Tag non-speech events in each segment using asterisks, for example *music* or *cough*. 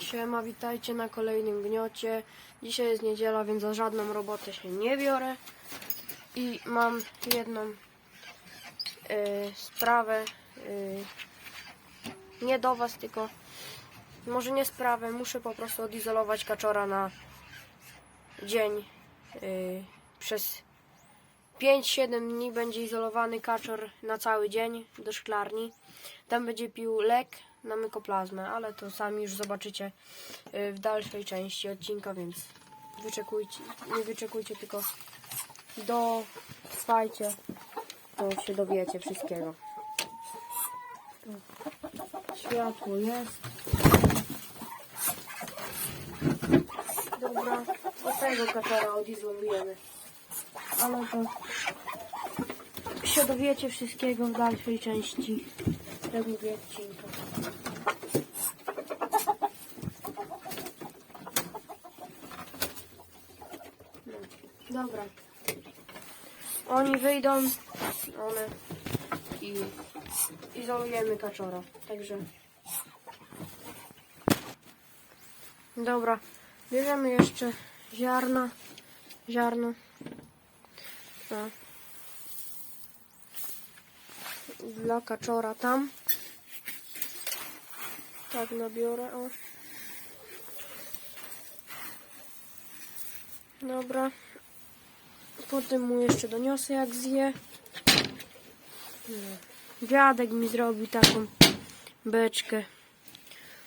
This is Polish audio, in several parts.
Siema, witajcie na kolejnym gniocie. Dzisiaj jest niedziela, więc za żadną robotę się nie biorę. I mam jedną y, sprawę. y, nie do Was, tylko może nie sprawę. Muszę po prostu odizolować kaczora na dzień. y, przez 5-7 dni będzie izolowany kaczor na cały dzień do szklarni. Tam będzie pił lek na mykoplazmę, ale to sami już zobaczycie y, w dalszej części odcinka, więc wyczekujcie, nie wyczekujcie, tylko do trwajcie, to się dowiecie wszystkiego. Światło jest. Dobra, do tego kaczora odizolujemy. Ale to się dowiecie wszystkiego w dalszej części tego odcinka. No, Dobra. Oni wyjdą, one i izolujemy kaczora. Także. Dobra. Bierzemy jeszcze ziarna. Ziarno. No. Dla kaczora tam. Tak nabiorę, o. Dobra. Potem mu jeszcze doniosę jak zje. No. Dziadek mi zrobi taką beczkę.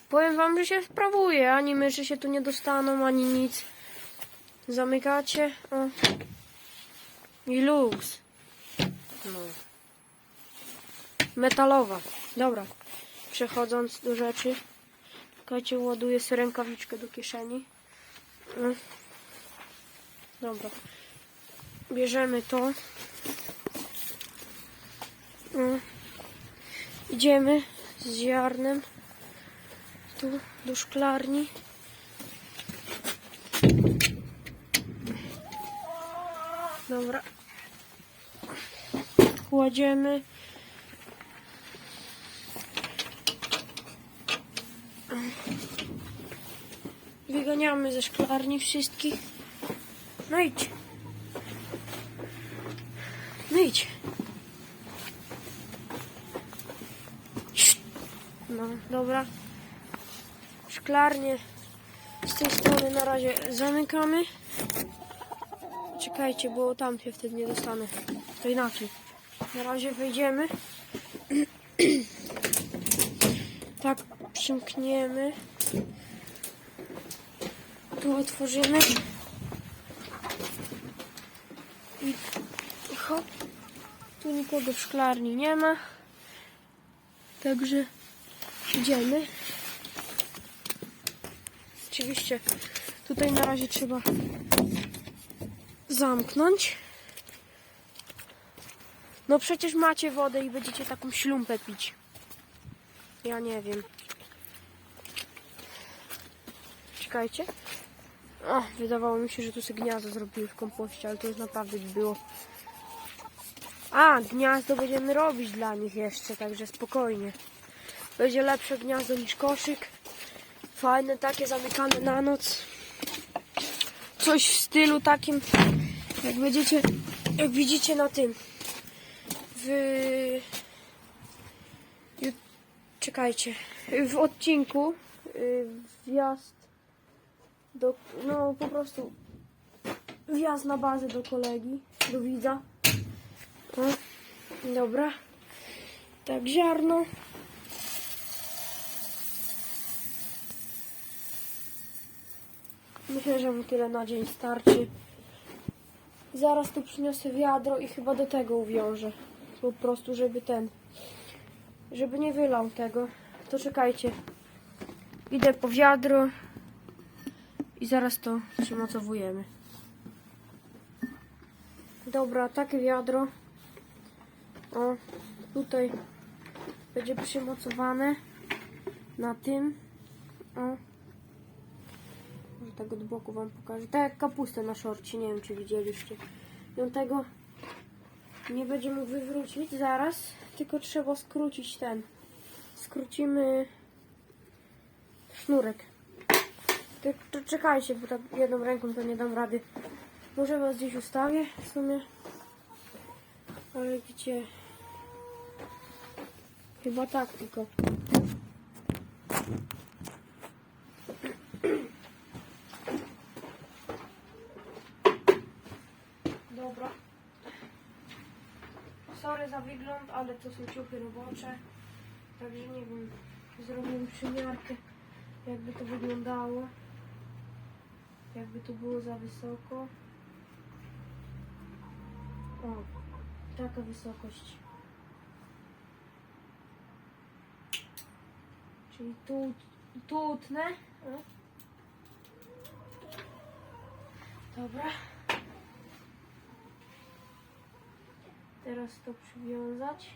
Powiem wam, że się sprawuje. Ani myszy się tu nie dostaną, ani nic. Zamykacie. O. Luks. No. Metalowa. Dobra. Przechodząc do rzeczy. Czekajcie, ładuję sobie rękawiczkę do kieszeni. No. Dobra. Bierzemy to. No. Idziemy z ziarnem tu do szklarni. Dobra. Kładziemy. Wyganiamy ze szklarni wszystkich. No idź. No idź. No, dobra. Szklarnię z tej strony na razie zamykamy. Czekajcie, bo tam się wtedy nie dostanę. To inaczej. Na razie wejdziemy. *clears throat* tak przymkniemy. Tu otworzymy. I hop. Tu nikogo w szklarni nie ma. Także idziemy. Oczywiście tutaj na razie trzeba zamknąć. No przecież macie wodę i będziecie taką ślumpę pić. Ja nie wiem. Czekajcie. O, wydawało mi się, że tu sobie gniazdo zrobiły w kompoście, ale to już naprawdę było. A, gniazdo będziemy robić dla nich jeszcze, także spokojnie. Będzie lepsze gniazdo niż koszyk. Fajne, takie zamykane na noc. Coś w stylu takim, jak będziecie, jak widzicie na tym. Czekajcie. W odcinku y, wjazd do, no po prostu wjazd na bazę do kolegi, do widza. O, dobra. Tak, ziarno. Myślę, że mu tyle na dzień starczy. Zaraz tu przyniosę wiadro i chyba do tego uwiążę. Po prostu, żeby ten, żeby nie wylał tego. To czekajcie. Idę po wiadro i zaraz to przymocowujemy. Dobra, takie wiadro. O, tutaj będzie przymocowane na tym. O. Może tak od boku wam pokażę. Tak jak kapustę na szorcie, nie wiem czy widzieliście. I on tego nie będzie mógł wywrócić zaraz, tylko trzeba skrócić ten. Skrócimy sznurek. To, czekajcie, bo tak jedną ręką to nie dam rady. Może was gdzieś ustawię w sumie. Ale gdzie? Chyba tak tylko. Dobra. Sorry za wygląd, ale to są ciuchy robocze. Także nie wiem, zrobię przymiarkę, jakby to wyglądało. Jakby to było za wysoko. O, taka wysokość. Czyli tu, tu utnę. Dobra. Teraz to przywiązać.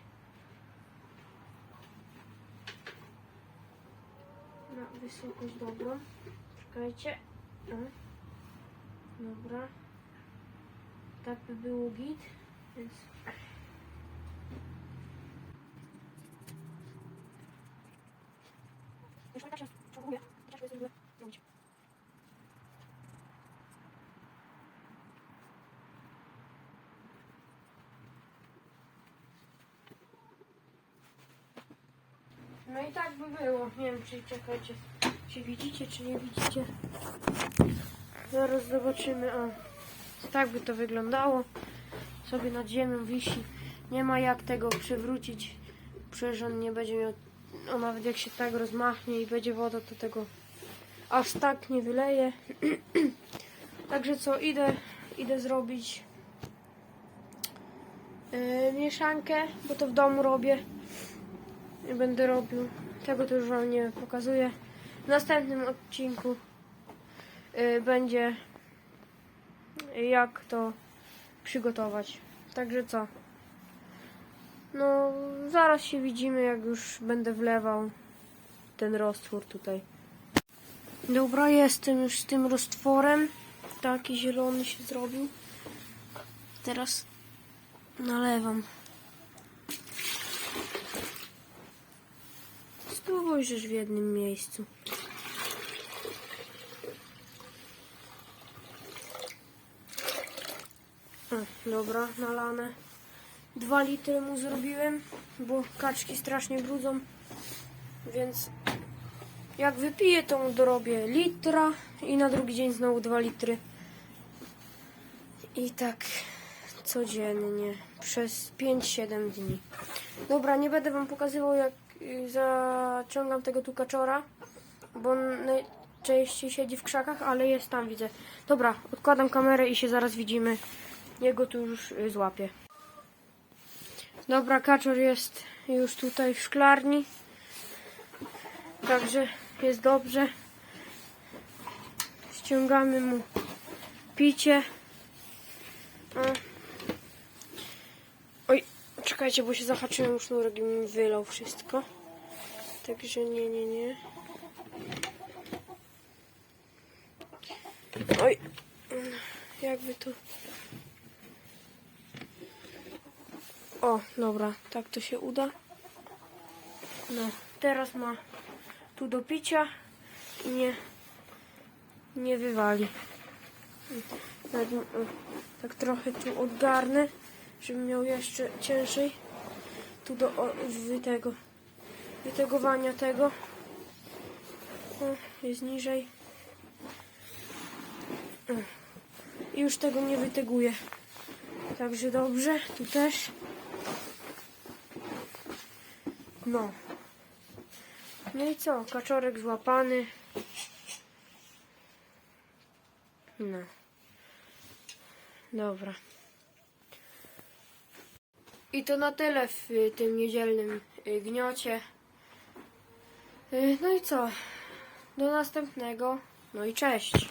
Na wysokość dobrą. Czekajcie. O. Dobra. Tak by było git. Więc... Już tak się próbuję. Chociaż jest w ogóle No i tak by było. Nie wiem, czy czekajcie, czy widzicie, czy nie widzicie. Zaraz zobaczymy. O, tak by to wyglądało. Sobie nad ziemią wisi. Nie ma jak tego przywrócić. Przecież on nie będzie miał. O, nawet jak się tak rozmachnie i będzie woda, to tego aż tak nie wyleje. *clears throat* Także co, idę, idę zrobić yy, mieszankę, bo to w domu robię i będę robił. Tego to już Wam nie pokazuję. W następnym odcinku y, będzie jak to przygotować. Także co? No, zaraz się widzimy, jak już będę wlewał ten roztwór tutaj. Dobra, jestem już z tym roztworem. Taki zielony się zrobił. Teraz nalewam. Spróbujesz w jednym miejscu. Dobra, nalane. Dwa litry mu zrobiłem, bo kaczki strasznie brudzą. Więc jak wypiję, to mu dorobię litra i na drugi dzień znowu dwa litry. I tak codziennie przez 5-7 dni. Dobra, nie będę wam pokazywał jak zaciągam tego tu kaczora, bo on najczęściej siedzi w krzakach, ale jest tam, widzę. Dobra, odkładam kamerę i się zaraz widzimy. Jego tu już y, złapię. Dobra, kaczor jest już tutaj w szklarni. Także jest dobrze. Ściągamy mu picie. Czekajcie, bo się zahaczyłem już sznurek i mi wylał wszystko. Także nie, nie, nie. Oj, jakby tu. O, dobra, tak to się uda. No, teraz ma tu do picia i nie, nie wywali. Nawet, o, tak trochę tu odgarnę, żeby miał jeszcze ciężej. Tu do o, wy tego, wytegowania tego. O, jest niżej. O. I już tego nie wyteguję. Także dobrze, tu też. No. No i co? Kaczorek złapany. No. Dobra. I to na tyle w tym niedzielnym y, gniocie. Y, No i co? Do następnego. No i cześć.